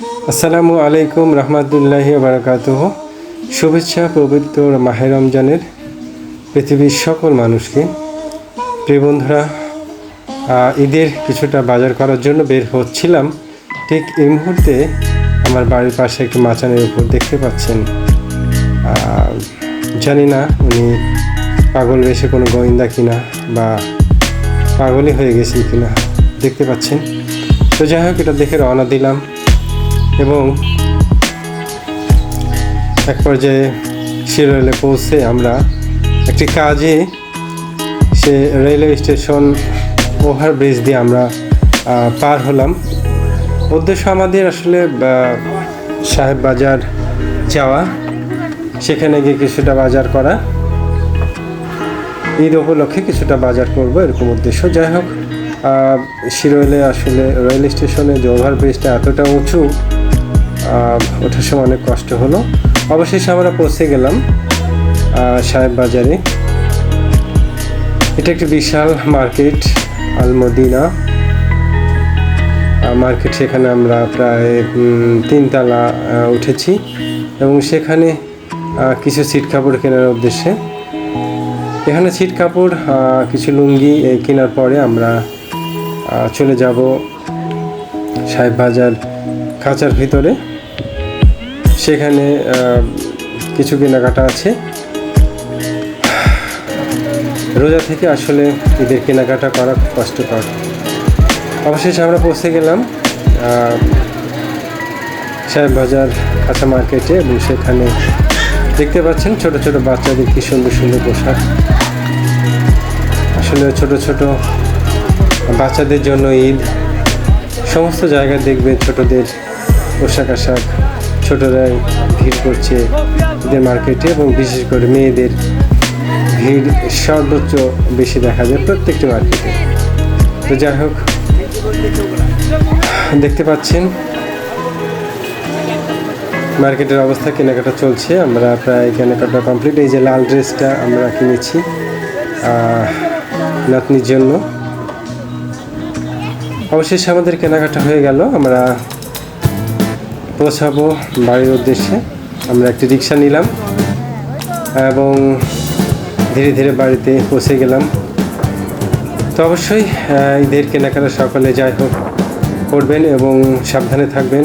আসসালামু আলাইকুম রহমতুল্লাহ বারাকাত শুভেচ্ছা পবিত্র মাহে রমজানের পৃথিবীর সকল মানুষকে। প্রিয় বন্ধুরা ঈদের কিছুটা বাজার করার জন্য বের হচ্ছিলাম। ঠিক এই মুহূর্তে আমার বাড়ির পাশে একটি মাচানের উপর দেখতে পাচ্ছেন। জানি না উনি পাগল বেশে কোনো গোয়েন্দা কিনা বা পাগলই হয়ে গেছেন কিনা। দেখতে পাচ্ছেন। তো যাই হোক, এটা দেখে রওনা দিলাম। এবং এক পর্যায়ে শিরোলে পৌঁছে আমরা একটি কাজে সে রেলওয়ে স্টেশন ওভারব্রিজ দিয়ে আমরা পার হলাম। উদ্দেশ্য আমাদের আসলে সাহেব বাজার যাওয়া সেখানে গিয়ে কিছুটা বাজার করা। ঈদ উপলক্ষে কিছুটা বাজার করব এরকম উদ্দেশ্য। যাই হোক আহ, শিরোইলে আসলে রেল স্টেশনে যে ওভারব্রিজটা এতটা উঁচু ওঠার সময় অনেক কষ্ট হলো। অবশেষে আমরা পৌঁছে গেলাম সাহেব বাজারে। এটা একটি বিশাল মার্কেট, আলমদিনা। মার্কেট সেখানে আমরা প্রায় তিনতলা উঠেছি এবং সেখানে কিছু সিট কাপড় কেনার উদ্দেশ্যে। এখানে ছিট কাপড় কিছু লুঙ্গি কেনার পরে আমরা চলে যাব সাহেব বাজার খাঁচার ভিতরে। সেখানে কিছু কেনাকাটা আছে। রোজা থেকে আসলে ঈদের কেনাকাটা করা খুব কষ্টকর। অবশেষে আমরা পৌঁছে গেলাম সাহেব বাজার কাঁচা মার্কেটে এবং সেখানে দেখতে পাচ্ছেন ছোট ছোট বাচ্চাদের কি সুন্দর সুন্দর পোশাক। আসলে ছোট ছোট বাচ্চাদের জন্য ঈদ, সমস্ত জায়গায় দেখবেন ছোটদের পোশাক আশাক ছোটরাই ভিড় করছে ঈদের মার্কেটে এবং বিশেষ করে মেয়েদের ভিড় সর্বোচ্চ বেশি দেখা যায় প্রত্যেকটি মার্কেটে তো যাই হোক, দেখতে পাচ্ছেন মার্কেটের অবস্থা, কেনাকাটা চলছে। আমরা প্রায় কেনাকাটা কমপ্লিট এই যে লাল ড্রেসটা আমরা কিনেছি নাতনির জন্য। অবশেষে আমাদের কেনাকাটা হয়ে গেল। আমরা পৌঁছাবো বাড়ির উদ্দেশ্যে। আমরা একটি রিক্সা নিলাম এবং ধীরে ধীরে বাড়িতে পৌঁছে গেলাম। তো অবশ্যই ঈদের কেনাকাটা সকালে যাই হোক করবেন এবং সাবধানে থাকবেন।